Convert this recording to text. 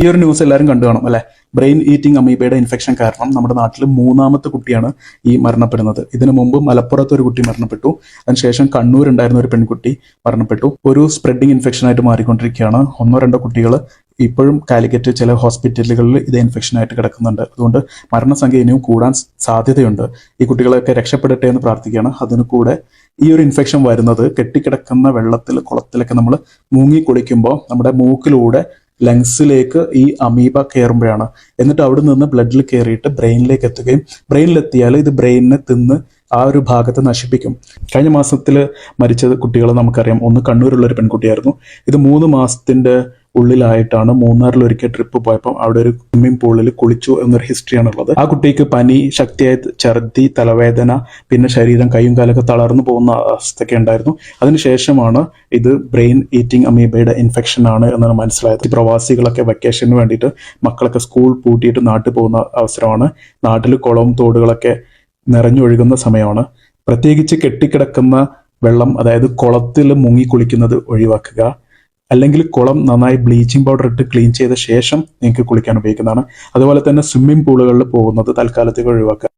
ഈ ഒരു ന്യൂസ് എല്ലാവരും കണ്ടു കാണും അല്ലെ? ബ്രെയിൻ ഈറ്റിംഗ് അമീബയുടെ ഇൻഫെക്ഷൻ കാരണം നമ്മുടെ നാട്ടിൽ മൂന്നാമത്തെ കുട്ടിയാണ് ഈ മരണപ്പെടുന്നത്. ഇതിനു മുമ്പ് മലപ്പുറത്ത് ഒരു കുട്ടി മരണപ്പെട്ടു. അതിനുശേഷം കണ്ണൂർ ഉണ്ടായിരുന്ന ഒരു പെൺകുട്ടി മരണപ്പെട്ടു. ഒരു സ്പ്രെഡിങ് ഇൻഫെക്ഷൻ ആയിട്ട് മാറിക്കൊണ്ടിരിക്കുകയാണ്. ഒന്നോ രണ്ടോ കുട്ടികൾ ഇപ്പോഴും കാലിക്കറ്റ് ചില ഹോസ്പിറ്റലുകളിൽ ഇത് ഇൻഫെക്ഷൻ ആയിട്ട് കിടക്കുന്നുണ്ട്. അതുകൊണ്ട് മരണസംഖ്യ ഇനിയും കൂടാൻ സാധ്യതയുണ്ട്. ഈ കുട്ടികളൊക്കെ രക്ഷപ്പെടട്ടെ എന്ന് പ്രാർത്ഥിക്കുകയാണ്. അതിനു കൂടെ ഈ ഒരു ഇൻഫെക്ഷൻ വരുന്നത് കെട്ടിക്കിടക്കുന്ന വെള്ളത്തിൽ കുളത്തിലൊക്കെ നമ്മൾ മൂങ്ങി കുളിക്കുമ്പോൾ നമ്മുടെ മൂക്കിലൂടെ ലങ്സിലേക്ക് ഈ അമീബ കയറുമ്പോഴാണ്. എന്നിട്ട് അവിടെ നിന്ന് ബ്ലഡിൽ കയറിയിട്ട് ബ്രെയിനിലേക്ക് എത്തുകയും ബ്രെയിനിലെത്തിയാൽ ഇത് ബ്രെയിനിനെ തിന്ന് ആ ഒരു ഭാഗത്ത് നശിപ്പിക്കും. കഴിഞ്ഞ മാസത്തിൽ മരിച്ച കുട്ടികളെ നമുക്കറിയാം. ഒന്ന് കണ്ണൂരുള്ള ഒരു പെൺകുട്ടിയായിരുന്നു. ഇത് മൂന്ന് മാസത്തിന്റെ ഉള്ളിലായിട്ടാണ് മൂന്നാറിൽ ഒരിക്കൽ ട്രിപ്പ് പോയപ്പോൾ അവിടെ ഒരു സ്വിമ്മിംഗ് പൂളിൽ കുളിച്ചു എന്നൊരു ഹിസ്റ്ററിയാണ് ഉള്ളത് ആ കുട്ടിക്ക് പനി ശക്തിയായ ഛർദി തലവേദന പിന്നെ ശരീരം കൈയും കാലൊക്കെ തളർന്നു പോകുന്ന അവസ്ഥയൊക്കെ ഉണ്ടായിരുന്നു. അതിനുശേഷമാണ് ഇത് ബ്രെയിൻ ഈറ്റിംഗ് അമീബയുടെ ഇൻഫെക്ഷൻ ആണ് എന്നാണ് മനസ്സിലായത്. പ്രവാസികളൊക്കെ വെക്കേഷന് വേണ്ടിയിട്ട് മക്കളൊക്കെ സ്കൂൾ പൂട്ടിയിട്ട് നാട്ടിൽ പോകുന്ന അവസരമാണ്. നാട്ടിൽ കുളവും തോടുകളൊക്കെ നിറഞ്ഞൊഴുകുന്ന സമയമാണ്. പ്രത്യേകിച്ച് കെട്ടിക്കിടക്കുന്ന വെള്ളം അതായത് കുളത്തിൽ മുങ്ങി കുളിക്കുന്നത് ഒഴിവാക്കുക. അല്ലെങ്കിൽ കുളം നന്നായി ബ്ലീച്ചിങ് പൗഡർ ഇട്ട് ക്ലീൻ ചെയ്ത ശേഷം നിങ്ങൾക്ക് കുളിക്കാൻ ഉപയോഗിക്കുന്നതാണ്. അതുപോലെ തന്നെ സ്വിമ്മിംഗ് പൂളുകളിൽ പോകുന്നത് തൽക്കാലത്തേക്ക് ഒഴിവാക്കുക.